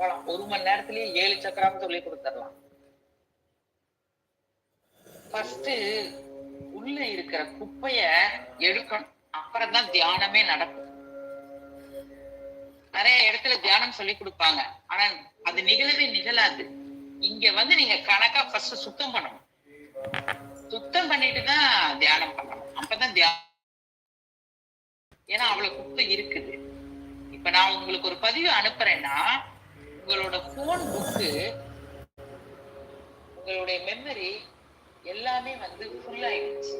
போகலாம். ஒரு மணி நேரத்திலேயே ஏழு சக்கரம் சொல்லி கொடுத்துடலாம். ஃபர்ஸ்ட் உள்ள இருக்கிற குப்பைய எடுக்கணும். அப்புறம் தான் தியானமே நடக்கும். நிறைய இடத்துல தியானம் சொல்லி கொடுப்பாங்க. ஆனா அது நிகழவே நிகழாது. இங்க வந்து நீங்க கணக்கா ஃபர்ஸ்ட் சுத்தம் பண்ணணும். சுத்தம் பண்ணிட்டு தான் தியானம் பண்ணணும். அப்பதான் தியானம் ஏன்னா அவ்வளவு குப்பை இருக்குது. இப்ப நான் உங்களுக்கு ஒரு பதிவு அனுப்புறேன்னா உங்களோட போன் புக்கு உங்களுடைய மெமரி எல்லாமே வந்து ஃபுல் ஆயிடுச்சு.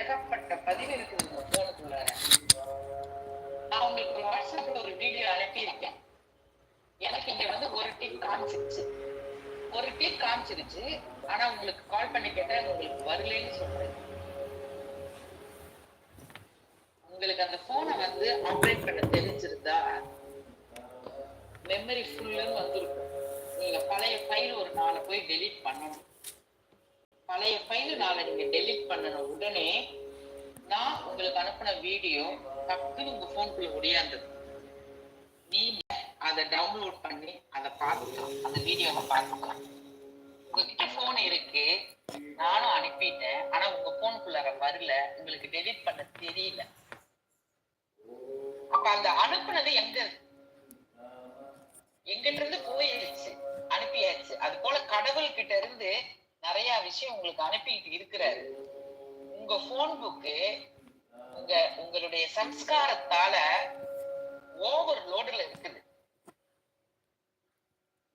ஏகப்பட்ட பதிவு இருக்குது உங்க போனுக்குள்ள நான் உங்களுக்கு வாட்ஸ்அப்ல ஒரு வீடியோ அனுப்பியிருக்கேன். எனக்கு இங்க வந்து ஒரு டீம் காமிச்சிருச்சு. ஒரு டீம் காமிச்சிருச்சு. ஆனா உங்களுக்கு கால் பண்ணி கேட்டா உங்களுக்கு வரலைன்னு சொல்றேன். உங்களுக்கு அந்த போனை வந்து ஆப்ரேட் பண்ண தெரிஞ்சிருந்தா மெமரி ஃபுல்லுன்னு வந்துருக்கும். நீங்க பழைய ஃபைல் ஒரு நாளை போய் டெலீட் பண்ணணும். பழைய ஃபைல் நாளை நீங்க டெலீட் பண்ணன உடனே நான் உங்களுக்கு அனுப்பின வீடியோ டக்குன்னு உங்க போனுக்குள்ள முடியாது நீங்க அதை டவுன்லோட் பண்ணி அதை பார்த்துக்கலாம். அந்த வீடியோவை பார்த்துக்கலாம். உங்ககிட்ட போன் இருக்கு. நானும் அனுப்பிட்டேன். ஆனா உங்க போனுக்குள்ளார வரல. உங்களுக்கு டெலீட் பண்ண தெரியல. அப்ப அந்த அனுப்புனது எங்க எங்கிட்ட இருந்து போயிருச்சு அனுப்பியாச்சு. அது போல கடவுள் கிட்ட இருந்து நிறைய விஷயம் உங்களுக்கு அனுப்பிட்டு இருக்கிறாரு. உங்க போன் புக்கு உங்க உங்களுடைய சம்ஸ்காரத்தால ஓவர் லோடுல இருக்குது.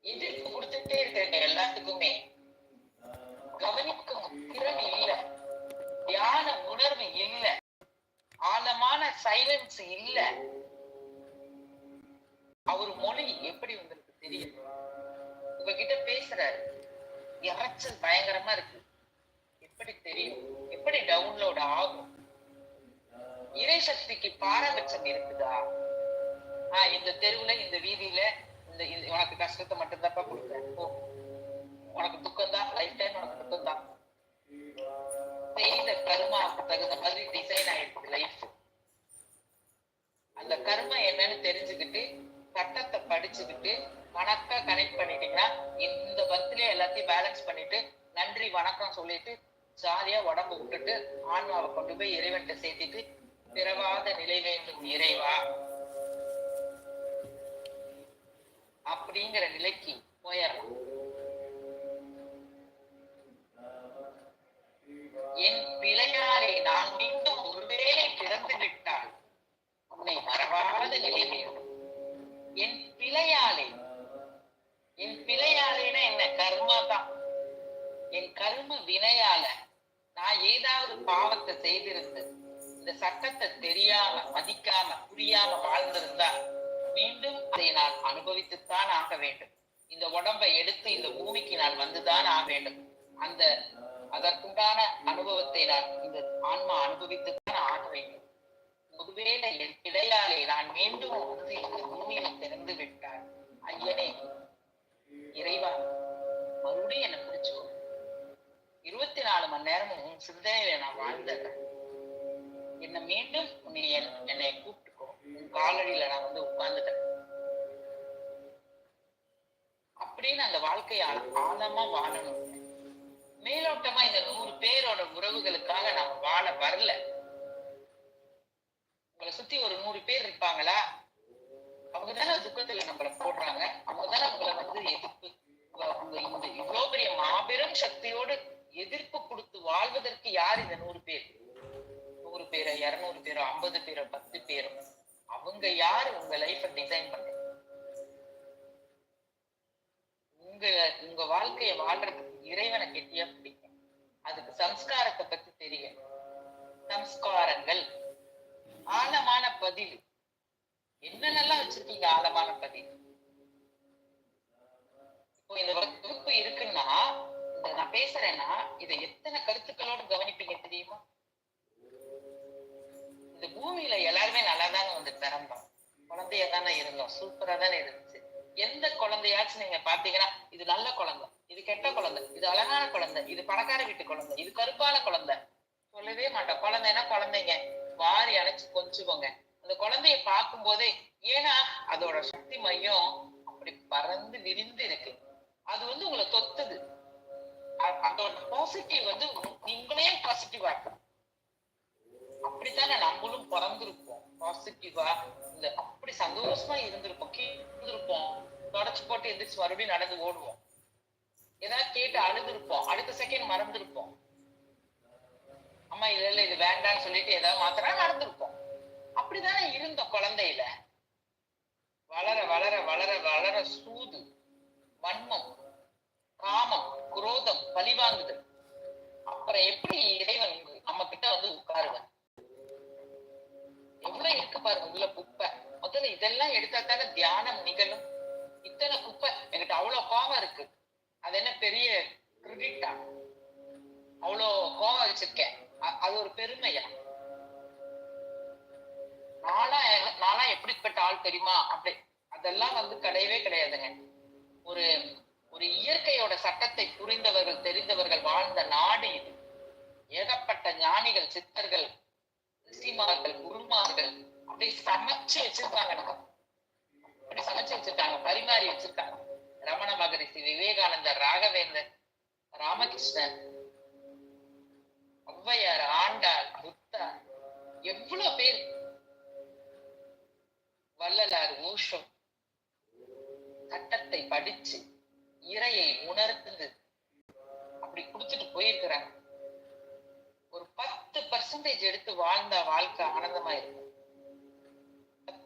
எதிர்ப்பு கொடுத்துட்டே இருக்கிறீங்க எல்லாத்துக்குமே. கவனிக்கும் திறன் இல்ல. தியான உணர்வு இல்ல. ஆழமான சைலன்ஸ் இல்ல. மொழி எப்படி உங்களுக்கு தெரியும்? உங்ககிட்ட பேசுறாரு. இறைச்சல் பயங்கரமா இருக்கு. எப்படி தெரியும்? எப்படி டவுன்லோட் ஆகும்? இறை சக்திக்கு பாரபட்சம் இருக்குதா? ஆஹ் இந்த தெருவுல இந்த வீதியில இந்த இது- உனக்கு கஷ்டத்தை மட்டும்தான்ப்பா கொடுக்குறேன். போ. உனக்கு துக்கம் தான் லைஃப் டைம் உனக்கு துக்கம் தான் செய்த கர்மாவுக்கு தகுந்த மாதிரி டிசைன் ஆயிருக்கு லைஃப் அந்த கர்மா என்னன்னு தெரிஞ்சுக்கிட்டு சட்டத்தை படிச்சுக்கிட்டு கணக்கா கனெக்ட் பண்ணிட்டீங்கன்னா இந்த பர்த்லயே எல்லாத்தையும் பேலன்ஸ் பண்ணிட்டு நன்றி வணக்கம் சொல்லிட்டு ஜாலியா உடம்பு விட்டுட்டு ஆன்மாவை கொண்டு போய் இறைவன்கிட்ட சேர்த்திட்டு பிறவாத நிலை வேண்டும் இறைவா. அப்படிங்கிற நிலைக்கு போயிடலாம். வந்துதான் ஆக வேண்டும். அந்த அதற்குண்டான அனுபவத்தை நான் இந்த ஆன்மா அனுபவித்துத்தான் ஆக வேண்டும். ஒருவேளை என் கிடையாலே நான் மீண்டும் வந்து இந்த பூமியை திறந்து விட்டார் ஐயனே இறைவா மறுபடியும் என்னை பிடிச்சுக்கோ இருபத்தி நாலு மணி நேரமும் சிந்தனையில நான் வாழ்ந்துடுறேன் என்னை மீண்டும் நீ என்னை கூப்பிட்டுக்கோ. உன் காலடியில நான் வந்து உட்கார்ந்துட்டேன். அப்படின்னு அந்த வாழ்க்கையை ஆழமா வாழணும். மேலோட்டமா இந்த நூறு பேரோட உறவுகளுக்காக நாம வாழ வரல. உங்களை சுத்தி ஒரு நூறு பேர் இருப்பாங்களா? அவங்க தானே துக்கத்துல நம்மள போடுறாங்க. அவங்க தானே உங்களை வந்து எதிர்ப்பு அவங்க இந்த இவ்வளவு பெரிய மாபெரும் சக்தியோடு எதிர்ப்பு கொடுத்து வாழ்வதற்கு யார் இந்த நூறு பேர்? நூறு பேரோ இருநூறு பேரோ ஐம்பது பேரோ பத்து பேரோ? அவங்க யாரு உங்க லைஃப டிசைன் பண்றது உங்க உங்க வாழ்க்கைய வாழ்றதுக்கு இறைவனை கெட்டியா பிடிக்கும். அதுக்கு சம்ஸ்காரத்தை பத்தி தெரியும். சம்ஸ்காரங்கள். ஆழமான பதிவு. என்னென்னலாம் வச்சிருக்கீங்க ஆழமான பதிவு? இப்போ இந்த வகுப்பு இருக்குன்னா இந்த நான் பேசுறேன்னா இதை எத்தனை கருத்துக்களோடு கவனிப்பீங்க தெரியுமா? இந்த பூமியில எல்லாருமே நல்லா தாங்க வந்து பிறந்தோம். குழந்தையா தானே இருந்தோம். சூப்பரா தானே இருந்தோம். எந்த குழந்தையாச்சும் நீங்க பாத்தீங்கன்னா இது நல்ல குழந்தை இது கெட்ட குழந்தை இது அழகான குழந்தை இது பணக்கார வீட்டு குழந்தை இது கருப்பான குழந்தை. சொல்லவே மாட்டோம். குழந்தைன்னா குழந்தைங்க. வாரி அணைச்சு கொஞ்சுவோங்க. அந்த குழந்தைய பார்க்கும் போதே ஏன்னா அதோட சக்தி மையம் அப்படி பறந்து விரிந்து இருக்கு. அது வந்து உங்களை தொத்துது அதோட பாசிட்டிவ் வந்து நீங்களே பாசிட்டிவா இருக்கும் அப்படித்தானே நம்மளும் பிறந்திருப்போம். பாசிட்டிவா இல்ல அப்படி சந்தோஷமா இருந்திருப்போம். கேட்டிருப்போம் தொடச்சு போட்டு எந்திரிச்சு மறுபடியும் நடந்து ஓடுவோம். ஏதாவது கேட்டு அழுதுருப்போம். அடுத்த செகண்ட் மறந்துருப்போம். அம்மா இல்ல இல்ல இது வேண்டாம்னு சொல்லிட்டு ஏதாவது மாத்திரா நடந்திருப்போம் அப்படித்தானே இருந்தோம் குழந்தையில. வளர வளர வளர வளர சூது வன்மம் காமம் குரோதம் பழிவாங்குதல். அப்புறம் எப்படி இறைவன் நம்ம கிட்ட வந்து உட்காருவன் பாருங்க உள்ள குப்பை. முதல்ல இதெல்லாம் எடுத்தா தானே தியானம் நிகழும். இத்தனை குப்பை. என்கிட்ட அவ்வளவு கோபம் இருக்கு. அது என்ன பெரிய கிரெடிட்டா அவ்வளோ கோபம் வச்சிருக்கேன். அது ஒரு பெருமையா? நானா நானா எப்படிப்பட்ட ஆள் தெரியுமா? அப்படி. அதெல்லாம் வந்து கிடையவே கிடையாதுங்க. ஒரு ஒரு இயற்கையோட சட்டத்தை புரிந்தவர்கள் தெரிந்தவர்கள் வாழ்ந்த நாடு இது. ஏகப்பட்ட ஞானிகள் சித்தர்கள் ரிஷிமார்கள் குருமார்கள் அப்படி சமைச்சு வச்சிருக்காங்க எனக்கு அப்படி சமைச்சு வச்சிருக்காங்க பரிமாறி வச்சிருக்காங்க. ரமண மகரிஷி விவேகானந்தர் ராகவேந்தர் ராமகிருஷ்ணன் ஔவையார் ஆண்டாள் புத்தா எவ்வளவு பேர்? வள்ளலார் ஊஷம் சட்டத்தை படிச்சு இறையை உணர்ந்து அப்படி குடுத்துட்டு போயிருக்கிறாங்க. ஒரு பத்து பர்சன்டேஜ் எடுத்து வாழ்ந்தா வாழ்க்கை ஆனந்தமா இருக்கும்.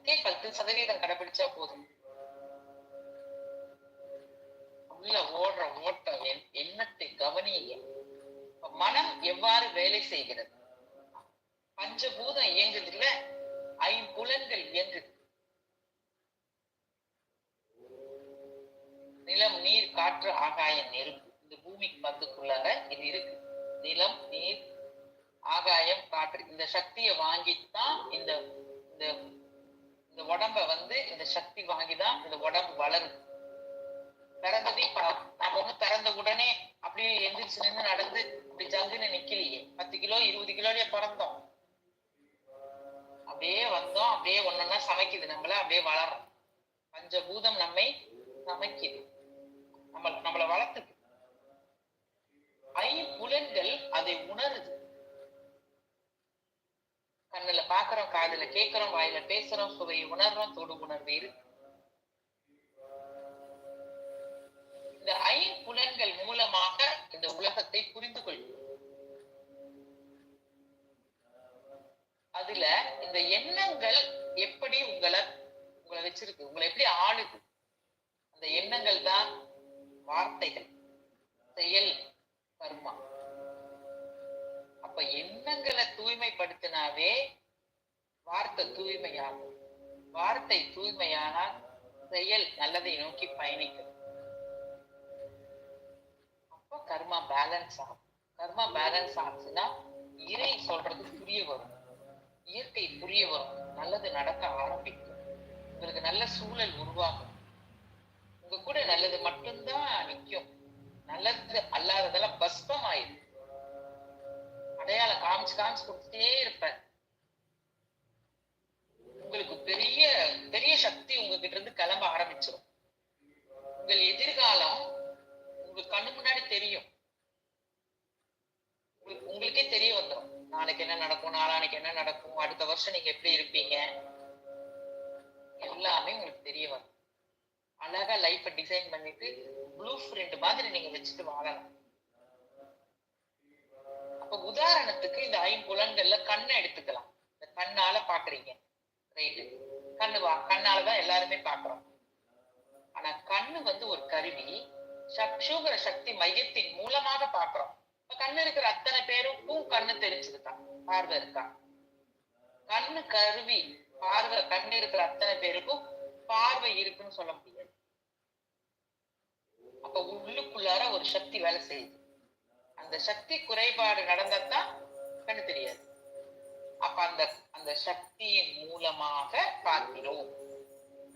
பத்தே பத்து சதவீதம் கடைபிடிச்சா போதும். உள்ள ஓடுற ஓட்டம் என்- எண்ணத்தை கவனிய மனம் எவ்வாறு வேலை செய்கிறது? பஞ்சபூதம் இயங்குது இல்ல ஐம்புலன்கள் இயங்குது. நிலம் நீர் காற்று ஆகாயம் நெருப்பு. இந்த பூமிக்கு மத்துக்குள்ளார இது இருக்கு. நிலம் நீர் ஆகாயம் காற்று. இந்த சக்தியை வாங்கித்தான் இந்த இந்த இந்த உடம்ப வந்து இந்த சக்தி வாங்கிதான் இந்த உடம்பு வளருது பிறந்ததே நம்ம வந்து பிறந்த உடனே அப்படியே எந்திரிச்சு நின்று நடந்து அப்படி ஜங்குன்னு நிக்கலையே. பத்து கிலோ இருபது கிலோலயே பிறந்தோம். அப்படியே வந்தோம். அப்படியே ஒன்னொன்னா சமைக்குது நம்மள. அப்படியே வளர்றோம். பஞ்சபூதம் நம்மை சமைக்குது. நம்ம நம்மளை ஐ ஐம்புலன்கள் அதை உணருது. கண்ணுல பாக்குறோம் காதுல கேக்குறோம் வாயில பேசுறோம் சுவையை உணர்றோம் தொடு உணர்வு இருக்கு. இந்த ஐம்புலன்கள் மூலமாக இந்த உலகத்தை புரிந்து கொள்கிறோம். அதுல இந்த எண்ணங்கள் எப்படி உங்களை உங்களை வச்சிருக்கு உங்களை எப்படி ஆளுது? அந்த எண்ணங்கள் தான் வார்த்தைகள் செயல் கர்மா. அப்ப எண்ணங்களை தூய்மைப்படுத்தினாவே வார்த்தை தூய்மையாகும். வார்த்தை தூய்மையானால் செயல் நல்லதை நோக்கி பயணிக்கும். அப்ப கர்மா பேலன்ஸ் ஆகும். கர்மா பேலன்ஸ் ஆச்சுன்னா இறை சொல்றது புரிய வரும். இயற்கை புரிய வரும். நல்லது நடக்க ஆரம்பிக்கும். உங்களுக்கு நல்ல சூழல் உருவாகும். உங்க கூட நல்லது மட்டும்தான் நிற்கும் நல்லது அல்லாததெல்லாம் பஸ்பம் ஆயிடும் அடையாள காமிச்சு காமிச்சு கொடுத்துட்டே இருப்பேன். உங்களுக்கு பெரிய பெரிய சக்தி உங்ககிட்ட இருந்து கிளம்ப ஆரம்பிச்சிடும் உங்கள் எதிர்காலம் உங்க கண்ணு முன்னாடி தெரியும். உங்களுக்கு- உங்களுக்கே தெரிய வந்துடும் நாளைக்கு என்ன நடக்கும் நாளானைக்கு என்ன நடக்கும் அடுத்த வருஷம் நீங்க எப்படி இருப்பீங்க? எல்லாமே உங்களுக்கு தெரிய வரும். அழகா லைஃப்பை டிசைன் பண்ணிட்டு ப்ளூ பிரிண்ட் மாதிரி நீங்க வச்சுட்டு வாழலாம். அப்ப உதாரணத்துக்கு இந்த ஐம்புலன்கள்ல கண்ணை எடுத்துக்கலாம். இந்த கண்ணால பாக்குறீங்க. ரைட்டு கண்ணு வா கண்ணாலதான் எல்லாருமே பாக்குறோம். ஆனா கண்ணு வந்து ஒரு கருவி. சக்ஷுங்கிற சக்தி மையத்தின் மூலமாக பாக்குறோம். இப்ப கண்ணு இருக்கிற அத்தனை பேருக்கும் கண்ணு தெரிஞ்சுதுதான் பார்வை இருக்கா? கண்ணு கருவி பார்வை கண்ணு இருக்கிற அத்தனை பேருக்கும் பார்வை இருக்குன்னு சொல்ல முடியாது. அப்ப உள்ளுக்குள்ளார ஒரு சக்தி வேலை செய்யுது. அந்த சக்தி குறைபாடு நடந்தாதான் கண்ணு தெரியாது. அப்ப அந்த அந்த சக்தியின் மூலமாக பார்க்கிறோம்.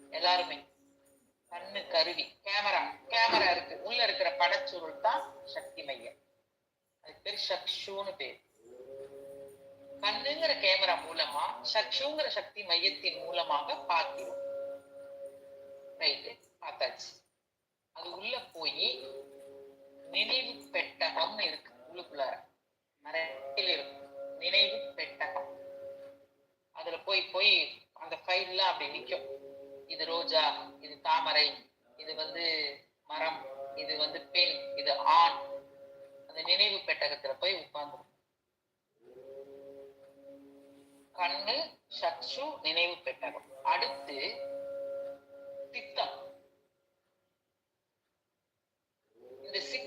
எல்லாருமே. கண்ணு கருவி கேமரா கேமரா இருக்கு. உள்ள இருக்கிற படச்சுருள் தான் சக்தி மையம். அது பேர் சக்ஷுன்னு பேர். கண்ணுங்கிற கேமரா மூலமா சக்ஷுங்கிற சக்தி மையத்தின் மூலமாக பார்க்கிறோம். ரைட்டு பார்த்தாச்சு. அது உள்ளே போய் நினைவு பெட்டகம் இருக்கு உள்ளுக்குள்ளார நிறையில் இருக்கும் நினைவு பெட்டகம் அதுல போய் போய் அந்த ஃபைல்லாம் அப்படி நிற்கும் இது ரோஜா இது தாமரை இது வந்து மரம் இது வந்து பெண் இது ஆண். அந்த நினைவு பெட்டகத்துல போய் உட்கார்ந்து கண்ணு சக்ஷு நினைவு பெட்டகம் அடுத்து பித்தம்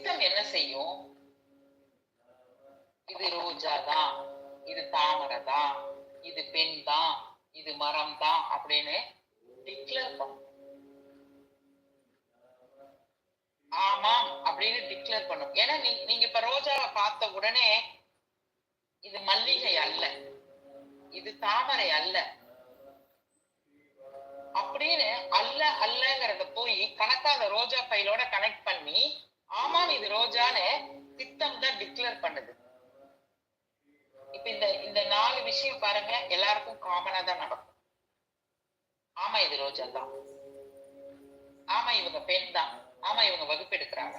சித்தம் என்ன செய்யும்? இது ரோஜா தான் இது தாமரை தான் இது பெண் தான் இது மரம் தான் அப்படின்னு டிக்ளேர் பண்ணும். ஆமாம் அப்படின்னு டிக்ளேர் பண்ணும். ஏன்னா நீ நீங்க இப்ப ரோஜாவை பார்த்த உடனே இது மல்லிகை அல்ல. இது தாமரை அல்ல. அப்படின்னு அல்ல அல்லங்கிறத போய் கணக்காத ரோஜா பையிலோட கனெக்ட் பண்ணி ஆமாம் இது ரோஜான்னு சித்தம் தான் டிக்ளேர் பண்ணுது. இப்ப இந்த இந்த நாலு விஷயம் பாருங்க எல்லாருக்கும் காமனா தான் நடக்கும். ஆமா இது ரோஜா தான். ஆமா இவங்க பெண் தான். ஆமா இவங்க வகுப்பு எடுக்கிறாங்க.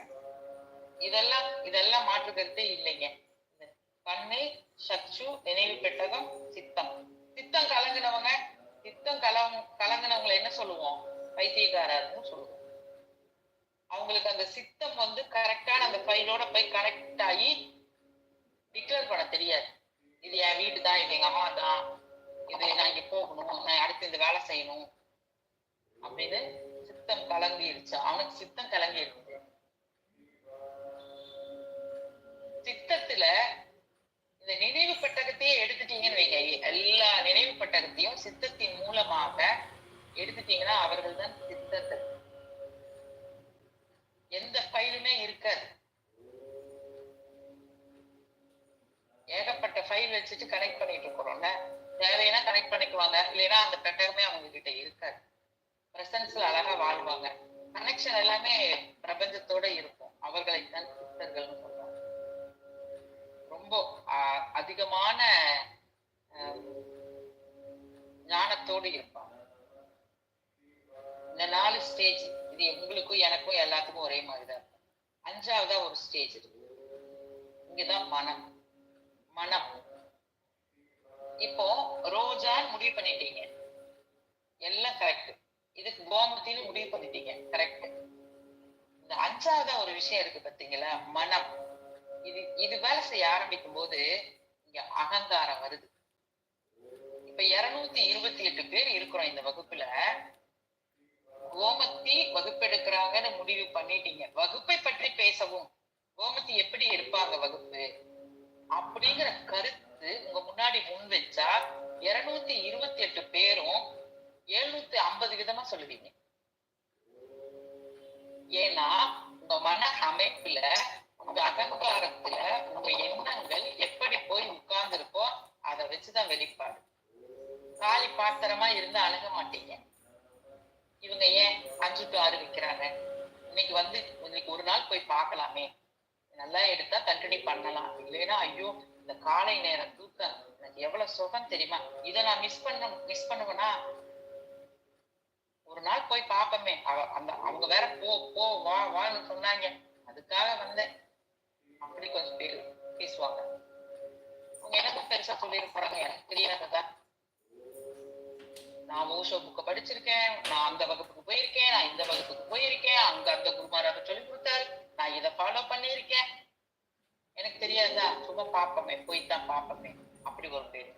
இதெல்லாம் இதெல்லாம் மாற்று கருத்தே இல்லைங்க. இந்த சச்சு நினைவு பெட்டகம் சித்தம். சித்தம் கலங்கினவங்க சித்தம் கலங் கலங்கினவங்களை என்ன சொல்லுவோம்? பைத்தியக்காரர்னு சொல்லுவோம். அவங்களுக்கு அந்த சித்தம் வந்து கரெக்டான அந்த ஃபைலோட போய் கனெக்ட் ஆகி டிக்ளேர் பண்ண தெரியாது. இது என் வீடு தான் இது எங்க அம்மா தான். இது நான் இங்க போகணும் நான் அடுத்து இந்த வேலை செய்யணும் அப்படின்னு சித்தம் கலங்கிருச்சு. அவனுக்கு சித்தம் கலங்கி இருக்குது சித்தத்துல இந்த நினைவு பெட்டகத்தையே எடுத்துட்டீங்கன்னு வைங்க. எல்லா நினைவு பெட்டகத்தையும் சித்தத்தின் மூலமாக எடுத்துட்டீங்கன்னா அவர்கள் தான் சித்தத்தை ஃபைலுமே இருக்காது. ஏகப்பட்ட ஃபைல் வச்சுட்டு கனெக்ட் பண்ணிட்டு இருக்கிறோம்ல. தேவையான கனெக்ட் பண்ணிக்குவாங்க. இல்லைன்னா அந்த பெட்டகமே அவங்க கிட்ட இருக்காது பிரசன்ஸ்ல அழகா வாழ்வாங்க. கனெக்ஷன் எல்லாமே பிரபஞ்சத்தோட இருக்கும். அவர்களை தான் சித்தர்கள்னு சொல்றாங்க. ரொம்ப அதிகமான ஞானத்தோடு இருப்பாங்க. இந்த நாலு ஸ்டேஜ் இது உங்களுக்கும் எனக்கும் எல்லாத்துக்கும் ஒரே மாதிரி தான் அஞ்சாவதா ஒரு ஸ்டேஜ் இருக்கு இங்கதான் மனம். மனம். இப்போ ரோஜான்னு முடிவு பண்ணிட்டீங்க. எல்லாம் கரெக்ட் இதுக்கு கோமத்தின்னு முடிவு பண்ணிட்டீங்க. கரெக்ட் இந்த அஞ்சாவதா ஒரு விஷயம் இருக்கு பாத்தீங்களா? மனம். இது இது வேலை செய்ய ஆரம்பிக்கும் போது இங்க அகங்காரம் வருது. இப்ப இருநூத்தி இருபத்தி எட்டு பேர் இருக்கிறோம் இந்த வகுப்புல. கோமத்தி வகுப்பெடுக்கிறாங்கன்னு முடிவு பண்ணிட்டீங்க. வகுப்பை பற்றி பேசவும். கோமத்தி எப்படி இருப்பாங்க வகுப்பு? அப்படிங்கிற கருத்து உங்க முன்னாடி முன் வச்சா இருநூத்தி இருபத்தி எட்டு பேரும் எழுநூத்தி ஐம்பது விதமா சொல்லுவீங்க. ஏன்னா உங்க மன அமைப்புல உங்க அகங்காரத்துல உங்க எண்ணங்கள் எப்படி போய் உட்கார்ந்து இருக்கோ அதை வச்சுதான் வெளிப்பாடு. காலி பாத்திரமா இருந்து அணுக மாட்டீங்க. இவங்க ஏன் அஞ்சு டு ஆறு விற்கிறாங்க இன்னைக்கு வந்து இன்னைக்கு ஒரு நாள் போய் பார்க்கலாமே. நல்லா எடுத்தா கண்டினியூ பண்ணலாம். இல்லைன்னா ஐயோ இந்த காலை நேரம் தூக்கம் எனக்கு எவ்வளவு சுகம் தெரியுமா? இதை நான் மிஸ் பண்ண மிஸ் பண்ணுவேன்னா ஒரு நாள் போய் பார்ப்போமே. அவ அந்த அவங்க வேற போ போ வா வான்னு சொன்னாங்க. அதுக்காக வந்தேன். அப்படி கொஞ்சம் பேர் பேசுவாங்க. அவங்க எனக்கு பெருசா சொல்லியிருப்பாங்க எனக்கு தெரியாததா நான் ஓஷோ புக்க படிச்சிருக்கேன் நான் அந்த வகுப்புக்கு போயிருக்கேன் நான் இந்த வகுப்புக்கு போயிருக்கேன் அங்க அந்த குருமார் அதை சொல்லி கொடுத்தாரு. நான் இதை ஃபாலோ பண்ணியிருக்கேன். எனக்கு தெரியாதா சும்மா பாப்போமே போய் தான் பாப்போமே. அப்படி ஒரு பேர்.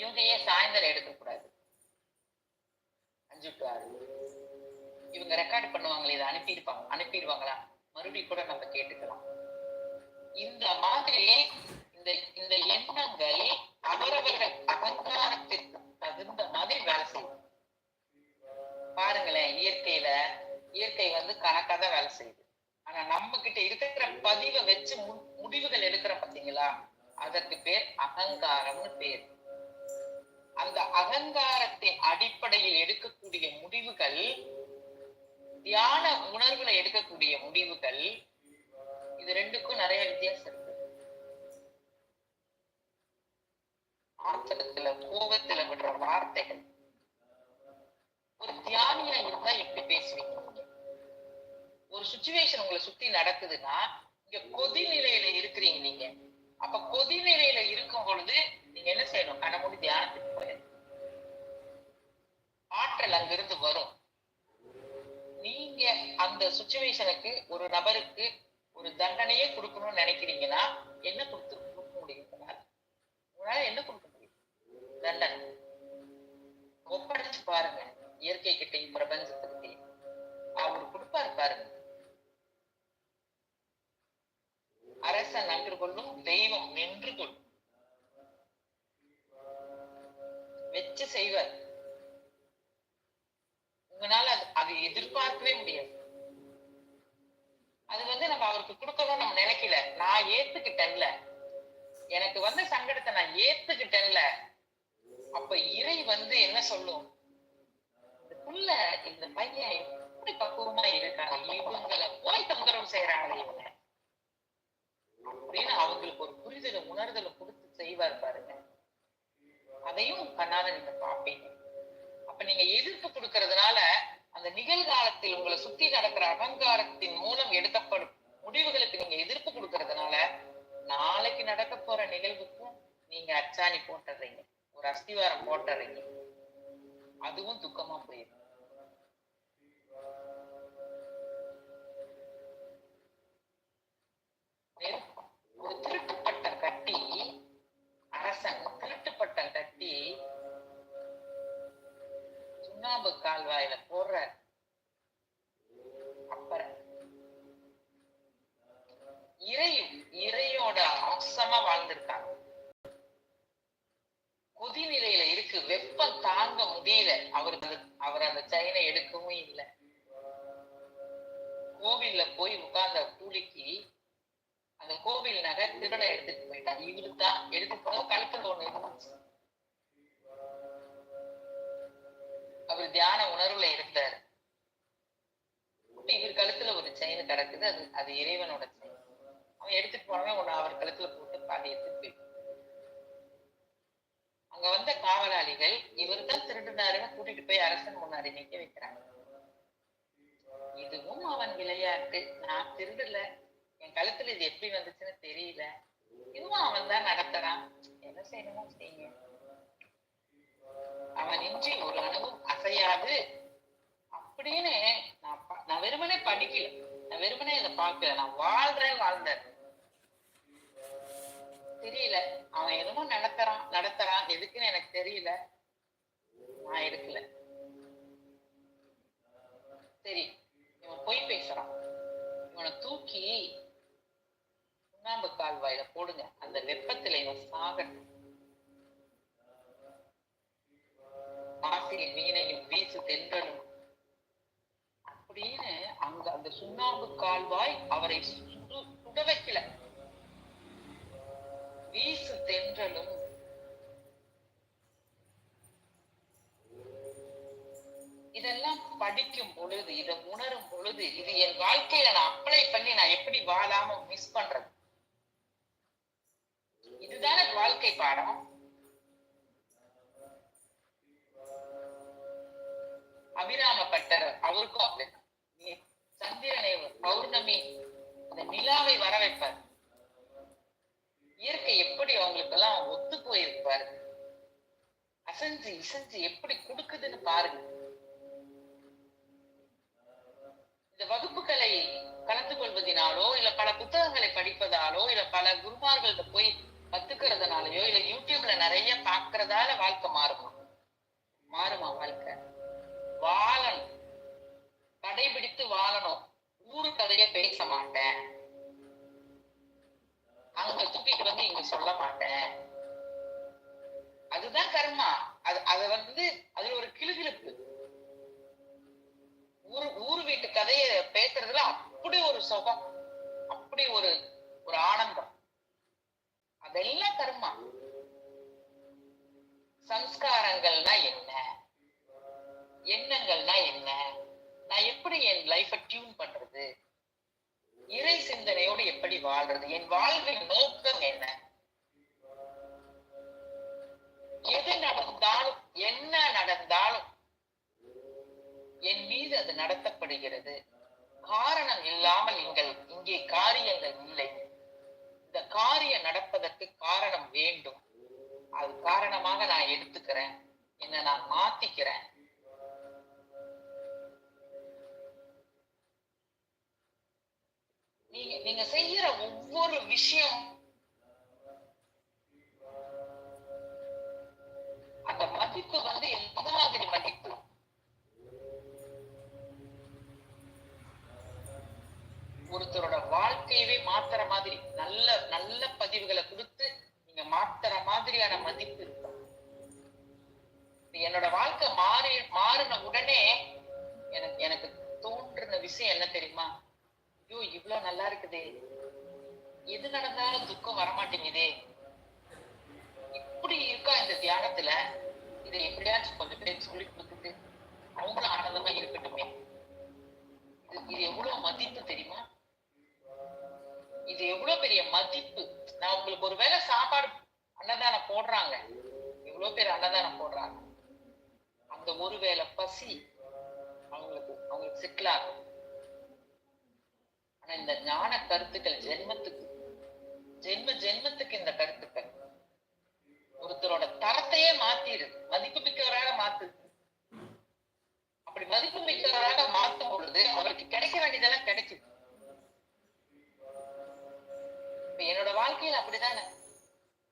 இவங்க ஏன் சாயந்தரம் எடுக்கக்கூடாது அஞ்சு டு ஆறு. இவங்க ரெக்கார்ட் பண்ணுவாங்களே இதை அனுப்பியிருப்பாங்க அனுப்பிடுவாங்களா? மறுபடியும் கூட நம்ம கேட்டுக்கலாம். இந்த மாதிரி இந்த இந்த எண்ணங்கள் அவரவர்கள் அகங்காரத்திற்கு தகுந்த மாதிரி வேலை செய்யும் பாருங்களேன் இயற்கையில இயற்கை வந்து கணக்காக தான் வேலை செய்யுது. ஆனா நம்ம கிட்ட இருக்கிற பதிவை வச்சு மு- முடிவுகள் எடுக்கிற பாத்தீங்களா அதற்கு பேர் அகங்காரம்னு பேர். அந்த அகங்காரத்தின் அடிப்படையில் எடுக்கக்கூடிய முடிவுகள் தியான உணர்வுல எடுக்கக்கூடிய முடிவுகள் இது ரெண்டுக்கும் நிறைய வித்தியாசம் ஆத்திரத்துல கோபத்துல விடுற வார்த்தைகள். ஒரு தியானியா இருந்தா எப்படி பேசுவீங்க? நீங்க? ஒரு சுச்சுவேஷன் உங்களை சுத்தி நடக்குதுன்னா இங்க கொதி நிலையில இருக்கிறீங்க நீங்க. அப்ப கொதி நிலையில இருக்கும் பொழுது நீங்க என்ன செய்யணும்? கண்ண தியானத்துக்கு போயிடும் ஆற்றல் அங்கிருந்து வரும். நீங்க அந்த சுச்சுவேஷனுக்கு ஒரு நபருக்கு ஒரு தண்டனையே கொடுக்கணும்னு நினைக்கிறீங்கன்னா என்ன கொடுத்து கொடுக்க முடியும்? உங்களால உங்களால என்ன கொடுக்க முடியும் ஒப்படைச்சு பாருங்க. இயற்கை கிட்டையும் பிரபஞ்சத்துக்கிட்டையும் அவர் கொடுப்பாரு பாருங்க. அதுவும் துக்கமா காவலாளிகள் இவர் தான் திருடினாருன்னு கூட்டிட்டு போய் அரசன் முன்னாடி நிக்க வைக்கிறாங்க. இதுவும் அவன் விளையாட்டு. நான் திருடல. என் கழுத்துல இது எப்படி வந்துச்சுன்னு தெரியல. இதுவும் அவன் தான் நடத்துறான். என்ன செய்யணுமோ செய்யுங்க. அவன் இன்றி ஒரு அணுவும் அசையாது. அப்படின்னு நான் நான் வெறுமனே படிக்கல. நான் வெறுமனே இதை பார்க்கல. நான் வாழ்றேன் வாழ்ந்தேன். தெரியல. அவன் என்னமோ நடத்துறான் நடத்துறான். எதுக்குன்னு எனக்கு தெரியல. நான் எடுக்கல. சரி இவன் பொய் பேசுறான். இவனை தூக்கி சுண்ணாம்பு கால்வாயில போடுங்க. அந்த வெப்பத்துல இவன் சாகட்டும் ஆசிரியர் மீனையும் வீசு தென்றலும். அப்படின்னு அங்க அந்த சுண்ணாம்பு கால்வாய் அவரை சுடு சுட வைக்கல. வீசு தென்றலும். இதெல்லாம் படிக்கும் பொழுது இதை உணரும் பொழுது இது என் வாழ்க்கையில நான் அப்ளை பண்ணி நான் எப்படி வாழாம மிஸ் பண்றது? இதுதானே வாழ்க்கை பாடம். அபிராம பட்டர் அவருக்கும் அப்படிதான் சந்திரனை பௌர்ணமி அந்த நிலாவை வர வைப்பார். இயற்கை எப்படி அவங்களுக்கு எல்லாம் ஒத்து போயிருப்பாரு அசைஞ்சு இசைஞ்சு எப்படி கொடுக்குதுன்னு பாருங்க. இந்த வகுப்புகளை கலந்து கொள்வதனாலோ இல்ல பல புத்தகங்களை படிப்பதாலோ இல்ல பல குருமார்கள்ட்ட போய் கத்துக்கிறதுனாலயோ இல்ல யூடியூப்ல நிறைய பாக்குறதால வாழ்க்கை மாறுமா? மாறுமா வாழ்க்கை? வாழணும். கடைபிடித்து வாழணும். ஊரு கதைய பேச மாட்டேன். தூக்கிட்டு சொல்ல மாட்டேன் அதுதான் கர்மா. அது அது வந்து அதுல ஒரு கிளுகிளுப்பு. ஊர் ஊர் வீட்டு கதைய பேசுறதுல அப்படி ஒரு சுகம் அப்படி ஒரு ஒரு ஆனந்தம். அதெல்லாம் கர்மா. சம்ஸ்காரங்கள்னா என்ன? எண்ணங்கள்னா என்ன? நான் எப்படி என் லைஃப டியூன் பண்றது? இறை சிந்தனையோடு எப்படி வாழ்றது? என் வாழ்வின் நோக்கம் என்ன? எது நடந்தாலும் என்ன நடந்தாலும் என் மீது அது நடத்தப்படுகிறது. காரணம் இல்லாமல் எங்கள் இங்கே காரியங்கள் இல்லை. இந்த காரியம் நடப்பதற்கு காரணம் வேண்டும். அது காரணமாக நான் எடுத்துக்கிறேன். என்ன நான் மாத்திக்கிறேன். நீங்க நீங்க செய்யற ஒவ்வொரு விஷயம் மதிப்பு வந்து எந்த மாதிரி மதிப்பு. ஒருத்தரோட வாழ்க்கையவே மாத்துற மாதிரி நல்ல நல்ல பதிவுகளை கொடுத்து நீங்க மாத்துற மாதிரியான மதிப்பு இருக்கும். என்னோட வாழ்க்கை மாறி மாறின உடனே எனக்கு எனக்கு தோன்றின விஷயம் என்ன தெரியுமா? ஐயோ இவ்வளவு நல்லா இருக்குதே. எது நடந்தாலும் துக்கம் வரமாட்டேங்குதே. இப்படி இருக்கா இந்த தியானத்துல? இதை எப்படியாச்சும் கொஞ்சம் பேர் சொல்லி கொடுத்துட்டு அவங்களும் ஆனந்தமா இருக்கட்டுமே. இது இது எவ்வளவு மதிப்பு தெரியுமா? இது எவ்வளவு பெரிய மதிப்பு? நான் உங்களுக்கு ஒருவேளை சாப்பாடு அன்னதானம் போடுறாங்க. எவ்வளவு பேர் அன்னதானம் போடுறாங்க. அந்த ஒருவேளை பசி அவங்களுக்கு அவங்களுக்கு சிக்கலாகும். ஆனா இந்த ஞான கருத்துக்கள் ஜென்மத்துக்கு ஜென்ம ஜென்மத்துக்கு இந்த கருத்துக்கள் ஒருத்தரோட தரத்தையே மாத்திடுது மதிப்பு மிக்கவராக மாத்துது அப்படி மதிப்பு மிக்கவராக மாத்தும் பொழுது அவருக்கு கிடைக்க வேண்டியதெல்லாம் கிடைக்குது என்னோட வாழ்க்கையில அப்படிதானே?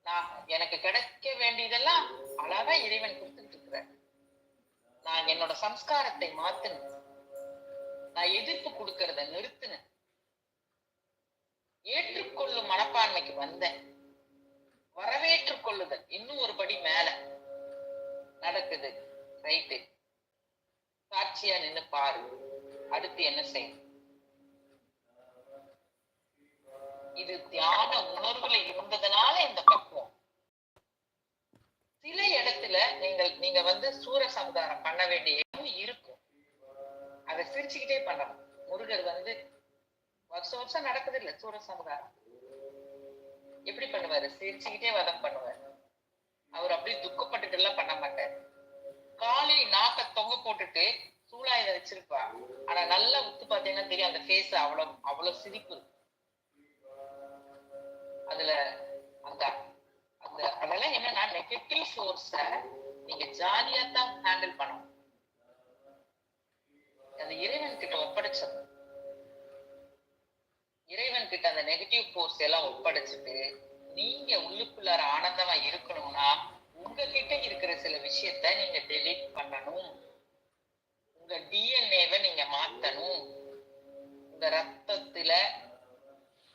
நான் எனக்கு கிடைக்க வேண்டியதெல்லாம் அழகா இறைவன் கொடுத்துட்டு இருக்கிறேன் நான் என்னோட சம்ஸ்காரத்தை மாத்தினேன். நான் எதிர்ப்பு கொடுக்கறத நிறுத்தினேன். ஏற்றுக்கொள்ளும் மனப்பான்மைக்கு வந்தேன். வரவேற்றுக் கொள்ளுதல். இன்னும் ஒரு படி மேல நடக்குது. ரைட்டு சாட்சியா நின்னு பாரு. அடுத்து என்ன செய்யும் இது தியான உணர்வுல இருந்ததுனால இந்த பக்குவம். சில இடத்துல நீங்கள் நீங்க வந்து சூர சமுதாரம் பண்ண வேண்டிய இருக்கும். அதை சிரிச்சுக்கிட்டே பண்ணணும் முருகர் வந்து வருஷம் வருஷம் நடக்குது இல்ல சூர சமுதாரம் எப்படி பண்ணுவாரு? சிரிச்சுக்கிட்டே வதம் பண்ணுவார். அவர் அப்படியே துக்கப்பட்டுட்டு எல்லாம் பண்ண மாட்டார். காலில் நாக்க தொங்க போட்டுட்டு சூழாயுத வச்சிருப்பா. ஆனா நல்லா உத்து பாத்தீங்கன்னா தெரியும் அந்த ஃபேஸ் அவ்வளவு அவ்வளவு சிரிப்பு. அதுல அந்த அந்த அதெல்லாம் என்னன்னா நெகட்டிவ் சோர்ஸ நீங்க ஜாலியா தான் ஹேண்டில் பண்ணணும். அந்த இறைவன் கிட்ட ஒப்படைச்சது இறைவன் கிட்ட அந்த நெகட்டிவ் ஃபோர்ஸ் எல்லாம் ஒப்படைச்சிட்டு நீங்க உள்ளுக்குள்ளார ஆனந்தமா இருக்கணும்னா உங்ககிட்ட இருக்கிற சில விஷயத்த நீங்க டெலீட் பண்ணணும். உங்க டிஎன்ஏவை நீங்க மாத்தணும். உங்க ரத்தத்துல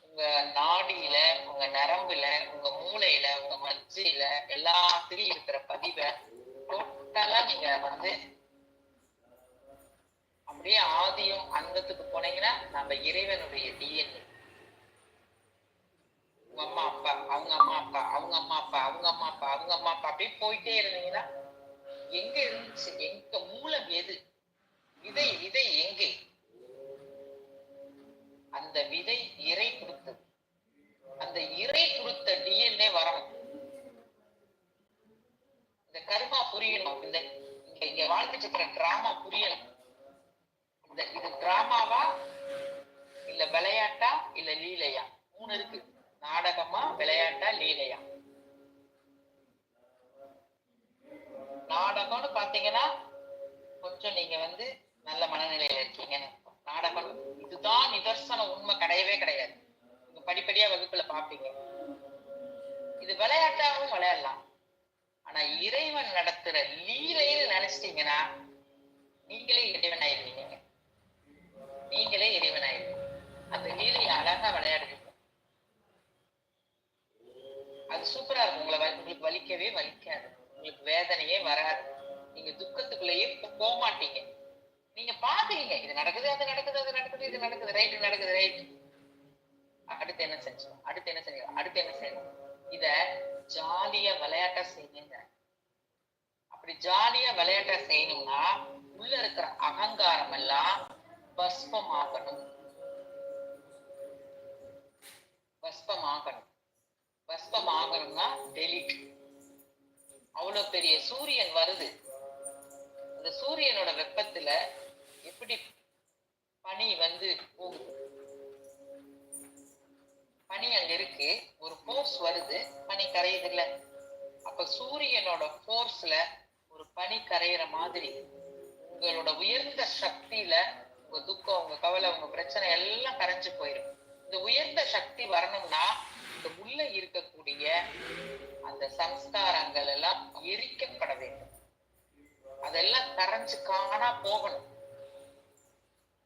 உங்க நாடியில உங்க நரம்புல உங்க மூளையில உங்க மஜ்ஜையில எல்லாத்துலயும் இருக்கிற பதிவை டோட்டலா நீங்க வந்து அப்படியே ஆதியும் அந்தத்துக்கு போனீங்கன்னா நம்ம இறைவனுடைய டிஎன்ஏ உங்க அம்மா அப்பா அவங்க அம்மா அப்பா அவங்க அம்மா அப்பா அவங்க அம்மா அப்பா அவங்க அம்மா அப்பா அப்படியே போயிட்டே இருந்தீங்கன்னா எங்க இருந்துச்சு எங்க மூலம் எது? விதை விதை எங்கே? அந்த விதை இறை கொடுத்தது. அந்த இறை கொடுத்த டிஎன்ஏ வரணும். இந்த கருமா புரியணும். இந்த இங்க இங்க வாழ்ந்துட்டு இருக்கிற டிராமா புரியணும். இந்த இது டிராமாவா? இல்ல விளையாட்டா? இல்ல லீலையா? மூணு இருக்கு. நாடகமா விளையாட்டா லீலையா? நாடகம்னு பாத்தீங்கன்னா கொஞ்சம் நீங்க வந்து நல்ல மனநிலையில இருக்கீங்கன்னு நாடகம் இதுதான் நிதர்சன உண்மை கிடையவே கிடையாது. நீங்க படிப்படியா வகுப்புல பாப்பீங்க. இது விளையாட்டாகவும் விளையாடலாம். ஆனா இறைவன் நடத்துற லீலைன்னு நினைச்சிட்டீங்கன்னா நீங்களே இறைவன் ஆயிருவீங்க நீங்களே இறைவன் அந்த லீலையை அழகா விளையாடுவீங்க அது சூப்பரா இருக்கும். உங்களை வ- உங்களுக்கு வலிக்கவே வலிக்காது. உங்களுக்கு வேதனையே வராது. நீங்க துக்கத்துக்குள்ளேயே போக மாட்டீங்க நீங்க பாக்குறீங்க. இது நடக்குது அது நடக்குது அது நடக்குது இது நடக்குது. ரைட்டு நடக்குது ரைட் அடுத்து என்ன செஞ்சோம்? அடுத்து என்ன செஞ்சோம்? அடுத்து என்ன செய்யணும்? இத ஜாலியா விளையாட்டா செய்யுங்க. அப்படி ஜாலியா விளையாட்டா செய்யணும்னா உள்ள இருக்கிற அகங்காரம் எல்லாம் பஸ்பம் ஆகணும் பஸ்பம் ஆகணும் பஸ்பம் டெலிட் அவ்வளவு பெரிய சூரியன் வருது. அந்த சூரியனோட வெப்பத்துல எப்படி பனி வந்து போகுது? பனி அங்க இருக்கு. ஒரு ஃபோர்ஸ் வருது. பனி கரையுது இல்ல அப்ப சூரியனோட ஃபோர்ஸ்ல ஒரு பனி கரையிற மாதிரி. உங்களோட உயர்ந்த சக்தியில உங்க துக்கம் உங்க கவலை உங்க பிரச்சனை எல்லாம் கரைஞ்சு போயிடும் இந்த உயர்ந்த சக்தி வரணும்னா இந்த உள்ள இருக்கக்கூடிய அந்த சம்ஸ்காரங்கள் எல்லாம் எரிக்கப்பட வேண்டும். அதெல்லாம் கரைஞ்சு காணா போகணும்.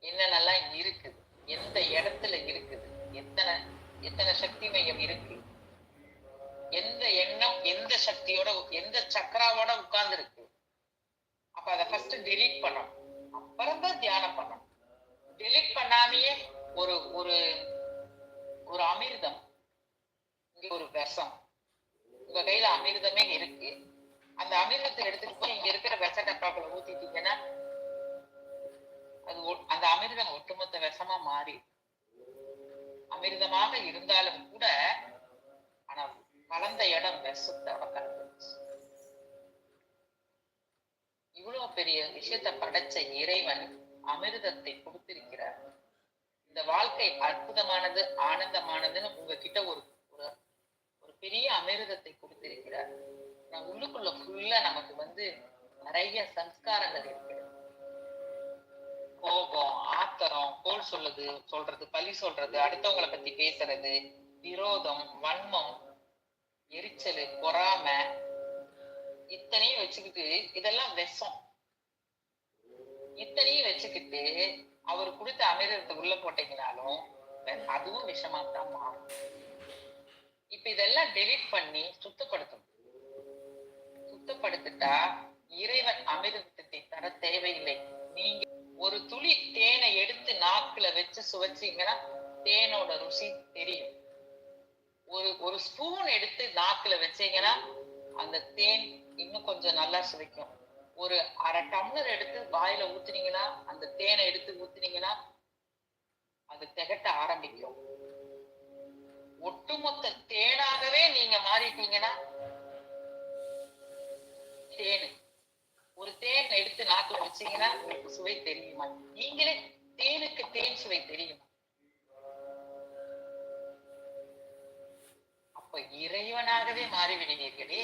என்னென்னலாம் இருக்குது? எந்த இடத்துல இருக்குது? எத்தனை எத்தனை சக்தி மையம் இருக்கு? எந்த எண்ணம் எந்த சக்தியோட எந்த சக்கராவோட உட்கார்ந்து இருக்கு அப்ப அதை ஃபர்ஸ்ட் டெலீட் பண்ணணும். அப்புறம் தான் தியானம் பண்ணணும். டெலிட் பண்ணாமையே ஒரு ஒரு ஒரு அமிர்தம். இங்க ஒரு விஷம். உங்க கையில அமிர்தமே இருக்கு. அந்த அமிர்தத்தை எடுத்துட்டு போய் இங்க இருக்கிற விஷ டப்பாக்குள்ள ஊத்திட்டீங்கன்னா அது அந்த அமிர்தம் ஒட்டுமொத்த விஷமா மாறி அமிர்தமாக இருந்தாலும் கூட ஆனா கலந்த இடம் விஷத்தோட கலந்துருச்சு இவ்வளவு பெரிய விஷயத்தை படைச்ச இறைவன் அமிர்தத்தை கொடுத்திருக்கிறார். இந்த வாழ்க்கை அற்புதமானது ஆனந்தமானதுன்னு உங்ககிட்ட ஒரு ஒரு பெரிய அமிர்தத்தை கொடுத்திருக்கிறார். நான் உள்ளுக்குள்ள ஃபுல்லா நமக்கு வந்து நிறைய சம்ஸ்காரங்கள் இருக்கிறது கோபம் ஆத்திரம் கோல் சொல்லுது சொல்றது பழி சொல்றது அடுத்தவங்களை பத்தி பேசுறது விரோதம் வன்மம் எரிச்சல் பொறாமை இத்தனையும் வச்சுக்கிட்டு இதெல்லாம் விஷம். இத்தனையும் வச்சுக்கிட்டு அவர் கொடுத்த அமிர்தத்தை உள்ள போட்டீங்கனாலும் அதுவும் விஷமா தான் மாறும் இப்ப இதெல்லாம் டெலிட் பண்ணி சுத்தப்படுத்தணும். சுத்தப்படுத்திட்டா இறைவன் அமிர்தத்தை தர தேவையில்லை. நீங்க ஒரு துளி தேனை எடுத்து நாக்குல வச்சு சுவைச்சீங்கன்னா தேனோட ருசி தெரியும். ஒரு ஒரு ஸ்பூன் எடுத்து நாக்குல வச்சீங்கன்னா அந்த தேன் இன்னும் கொஞ்சம் நல்லா சுவைக்கும். ஒரு அரை டம்ளர் எடுத்து வாயில ஊத்துனீங்கன்னா அந்த தேனை எடுத்து ஊத்துனீங்கன்னா அது திகட்ட ஆரம்பிக்கும். ஒட்டுமொத்த தேனாகவே நீங்க மாறிட்டீங்கன்னா தேனு ஒரு தேன் எடுத்து நாக்கு வச்சீங்கன்னா உங்களுக்கு சுவை தெரியுமா? நீங்களே தேனுக்கு தேன் சுவை தெரியுமா? அப்ப இறைவனாகவே மாறிவிடுவீர்களே.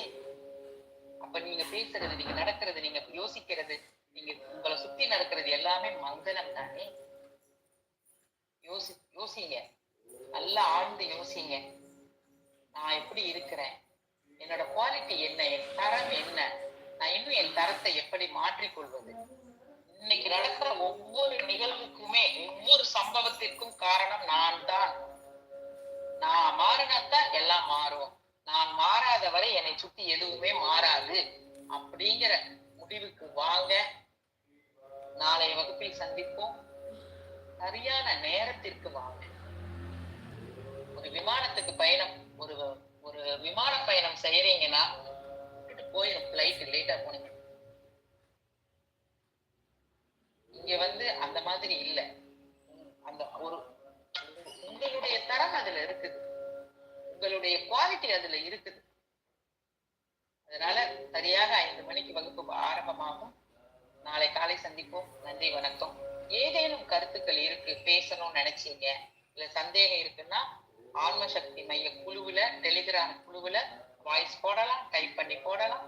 பேசுறது நீங்க நடக்கிறது நீங்க யோசிக்கிறது நீங்க உங்களை சுத்தி நடக்கிறது எல்லாமே மங்களம் தானே? யோசி யோசிங்க. நல்லா ஆழ்ந்து யோசிங்க. நான் எப்படி இருக்கிறேன்? என்னோட குவாலிட்டி என்ன? என் தரம் என்ன? நான் இன்னும் என் தரத்தை எப்படி மாற்றிக்கொள்வது? இன்னைக்கு நடக்கிற ஒவ்வொரு நிகழ்வுக்குமே ஒவ்வொரு சம்பவத்திற்கும் காரணம் நான் தான். நான் மாறினாத்தான் எல்லாம் மாறும். நான் மாறாத வரை என்னை சுத்தி எதுவுமே மாறாது. அப்படிங்கிற முடிவுக்கு வாங்க. நாளை வகுப்பில் சந்திப்போம். சரியான நேரத்திற்கு வாங்க. ஒரு விமானத்துக்கு பயணம் ஒரு ஒரு விமான பயணம் செய்யறீங்கன்னா போயிடும் பிளைட் லேட்டா போனீங்க. இங்க வந்து அந்த மாதிரி இல்ல. அந்த ஒரு உங்களுடைய தரம் அதுல இருக்குது. உங்களுடைய குவாலிட்டி அதுல இருக்குது. அதனால சரியாக ஐந்து மணிக்கு வகுப்பு ஆரம்பமாகும். நாளை காலை சந்திப்போம். நன்றி வணக்கம். ஏதேனும் கருத்துக்கள் இருக்கு பேசணும்னு நினைச்சீங்க இல்ல சந்தேகம் இருக்குன்னா ஆன்மசக்தி மைய குழுவுல டெலிகிராம் குழுவுல வாய்ஸ் போடலாம் டைப் பண்ணி போடலாம்.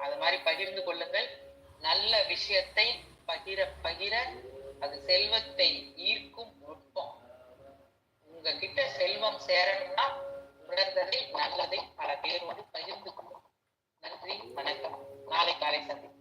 அது மாதிரி பகிர்ந்து கொள்ளுங்கள். நல்ல விஷயத்தை பகிர பகிர அது செல்வத்தை ஈர்க்கும் நுட்பம். உங்ககிட்ட செல்வம் சேரணும்னா உணர்ந்ததை நல்லதை பல பேரோடு அன்று வணக்கம் நாளை காலை சந்திப்போம்